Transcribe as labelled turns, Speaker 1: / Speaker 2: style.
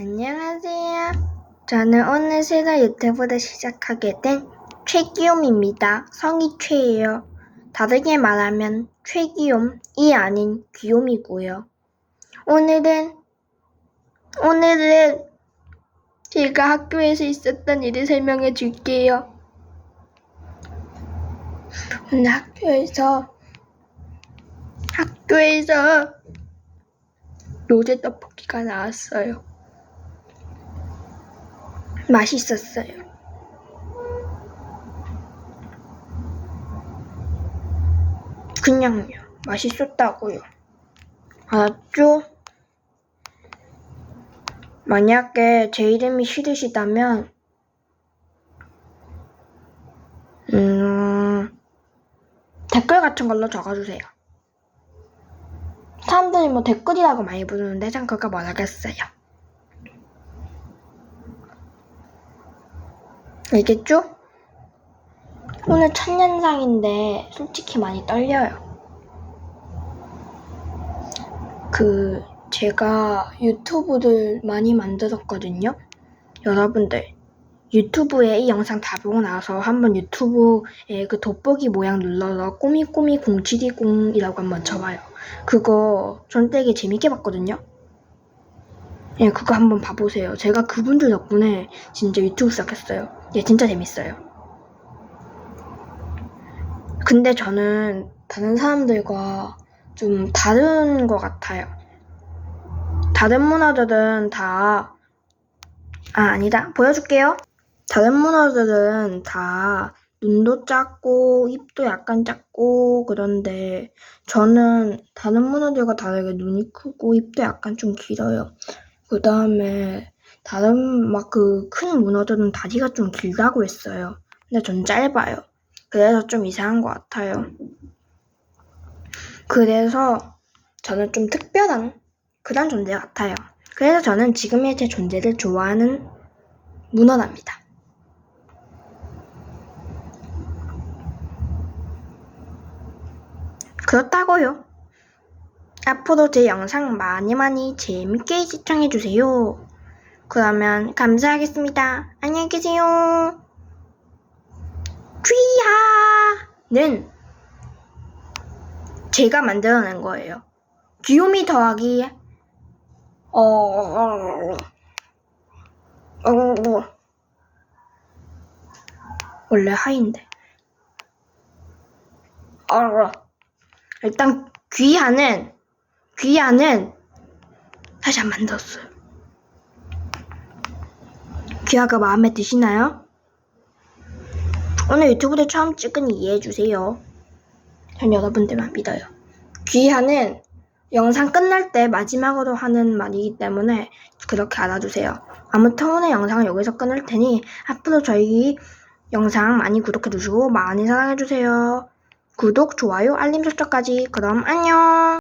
Speaker 1: 안녕하세요. 저는 오늘 새로 유튜브를 시작하게 된 최기욤입니다. 성이 최예요. 다르게 말하면 최기욤이 아닌 귀욤이고요. 오늘은 오늘은 제가 학교에서 있었던 일을 설명해 줄게요. 오늘 학교에서 학교에서 로제 떡볶이가 나왔어요. 맛있었어요. 그냥요. 맛있었다고요. 알았죠? 만약에 제 이름이 싫으시다면, 음, 댓글 같은 걸로 적어주세요. 사람들이 뭐 댓글이라고 많이 부르는데 전 그거 뭐라겠어요. 알겠죠? 오늘 첫 영상인데 솔직히 많이 떨려요. 그 제가 유튜브를 많이 만들었거든요. 여러분들 유튜브에 이 영상 다 보고 나서 한번 유튜브에 그 돋보기 모양 눌러서 꼬미꼬미 0720이라고 한번 쳐봐요. 그거 전 되게 재밌게 봤거든요. 예, 그거 한번 봐보세요. 제가 그분들 덕분에 진짜 유튜브 시작했어요. 예, 진짜 재밌어요. 근데 저는 다른 사람들과 좀 다른 것 같아요. 다른 문화들은 다, 아, 아니다. 보여줄게요. 다른 문화들은 다 눈도 작고, 입도 약간 작고, 그런데 저는 다른 문화들과 다르게 눈이 크고, 입도 약간 좀 길어요. 그 다음에 다른 막 그 큰 문어들은 다리가 좀 길다고 했어요. 근데 전 짧아요. 그래서 좀 이상한 것 같아요. 그래서 저는 좀 특별한 그런 존재 같아요. 그래서 저는 지금의 제 존재를 좋아하는 문어랍니다. 그렇다고요. 앞으로 제 영상 많이 많이 재밌게 시청해주세요. 그러면 감사하겠습니다. 안녕히 계세요. 귀하는 제가 만들어낸 거예요. 귀요미 더하기 어, 어, 어, 어, 원래 하인데. 어, 일단 귀하는 귀하는 다시 안 만들었어요. 귀하가 마음에 드시나요? 오늘 유튜브를 처음 찍으니 이해해주세요. 전 여러분들만 믿어요. 귀하는 영상 끝날 때 마지막으로 하는 말이기 때문에 그렇게 알아주세요. 아무튼 오늘 영상은 여기서 끊을 테니 앞으로 저희 영상 많이 구독해주시고 많이 사랑해주세요. 구독, 좋아요, 알림 설정까지. 그럼 안녕!